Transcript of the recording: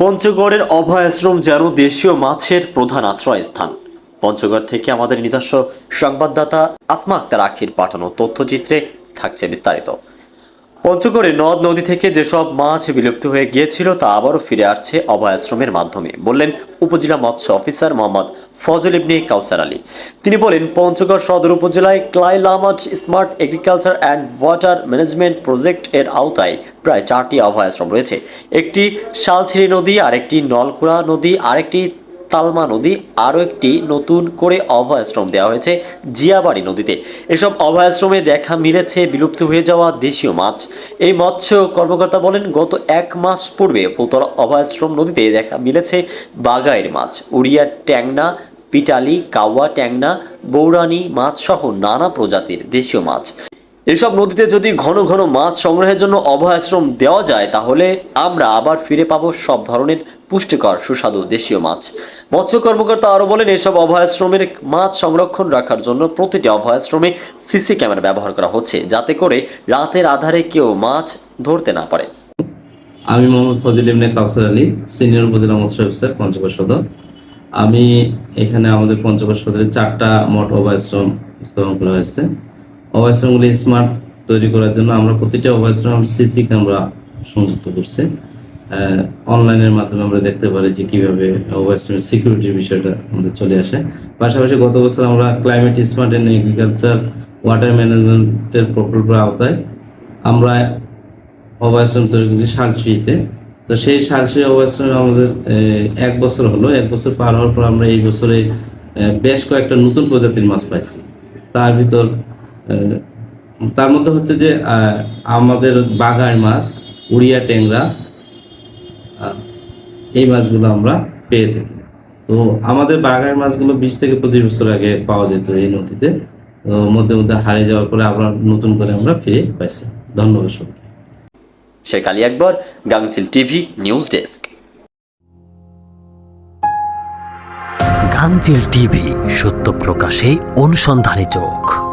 পঞ্চগড়ের অভয়াশ্রম যেন দেশীয় মাছের প্রধান আশ্রয়স্থান। পঞ্চগড় থেকে আমাদের নিজস্ব সংবাদদাতা আসমা আক্তার আখির পাঠানো তথ্যচিত্রে থাকছে বিস্তারিত। পঞ্চগড়ে নদ নদী থেকে যেসব মাছ বিলুপ্ত হয়ে গিয়েছিল তা আবারও ফিরে আসছে অভয় আশ্রমের মাধ্যমে, বললেন উপজেলা মৎস্য অফিসার মোহাম্মদ ফজল ইবনে কাউসার আলী। তিনি বলেন, পঞ্চগড় সদর উপজেলায় climate smart agriculture and water management project এর আওতায় প্রায় চারটি অভয় আশ্রম রয়েছে। একটি শালছিড়ি নদী, আরেকটি নলকুড়া নদী, আরেকটি তালমা নদী আরও একটি নতুন করে অভয়াশ্রম দেওয়া হয়েছে জিয়াবাড়ি নদীতে। এসব অভয়াশ্রমে দেখা মিলেছে বিলুপ্ত হয়ে যাওয়া দেশীয় মাছ। এই মৎস্য কর্মকর্তা বলেন, গত এক মাস পূর্বে ফুলতলা অভয়াশ্রম নদীতে দেখা মিলেছে বাগাইয়ের মাছ। উড়িয়া ট্যাংনা, পিটালি, কাওয়া ট্যাংনা, বৌরানি মাছ সহ নানা প্রজাতির দেশীয় মাছ। এসব নদীতে যদি ঘন ঘন মাছ সংগ্রহের জন্য অভয়াশ্রম দেওয়া যায়, তাহলে আমরা আবার ফিরে পাবো সব ধরনের পুষ্টিকর, সুস্বাদু দেশীয় মাছ। মৎস্য কর্মকর্তা আরও বলেন, এসব অভয়াশ্রমের মাছ সংরক্ষণ রাখার জন্য প্রতিটি অভয়াশ্রমে সিসি ক্যামেরা ব্যবহার করা হচ্ছে, যাতে করে রাতের আধারে কেউ মাছ ধরতে না পারে। আমি মোহাম্মদ ফজিল ইবনে কাউসার আলী, সিনিয়র উপজেলা মৎস্য অফিসার, পঞ্চগড় সদর। আমি এখানে আমাদের পঞ্চগড় সদরে চারটা মঠ অভয়াশ্রম স্থাপন করা হয়েছে। অভয়াশ্রমগুলি স্মার্ট তৈরি করার জন্য আমরা প্রতিটা আমরা সিসি ক্যামেরা সংযুক্ত করছি। অনলাইনের মাধ্যমে আমরা দেখতে পারি যে কীভাবে অভয়াশ্রমের সিকিউরিটির বিষয়টা আমাদের চলে আসে। পাশাপাশি গত বছর আমরা climate smart and agriculture water ম্যানেজমেন্টের প্রকল্পের আওতায় আমরা অভয়াশ্রম তৈরি করি শালশ্রীতে তো সেই শালশ্রী অভয়াশ্রমে আমাদের এক বছর হলো। এক বছর পার হওয়ার পর আমরা এই বছরে বেশ কয়েকটা নতুন প্রজাতির মাছ পাইছি। তার ভিতর তার মধ্যে হচ্ছে যে আহ, আমাদের বাগার মাছ উড়িয়া ট্যাংরা এই মাছগুলো আমরা পেয়ে থাকি। তো আমাদের বাগার মাছগুলো বিশ থেকে পঁচিশ বছর আগে পাওয়া যেত এই নদীতে। মধ্যে মধ্যে হারিয়ে যাওয়ার পরে আবার নতুন করে আমরা ফিরে পাইছি। ধন্যবাদ সবাইকে। Sheikh Ali Akbar Gangchil TV news desk. Gangchil TV সত্য প্রকাশে অনুসন্ধানে চোখ।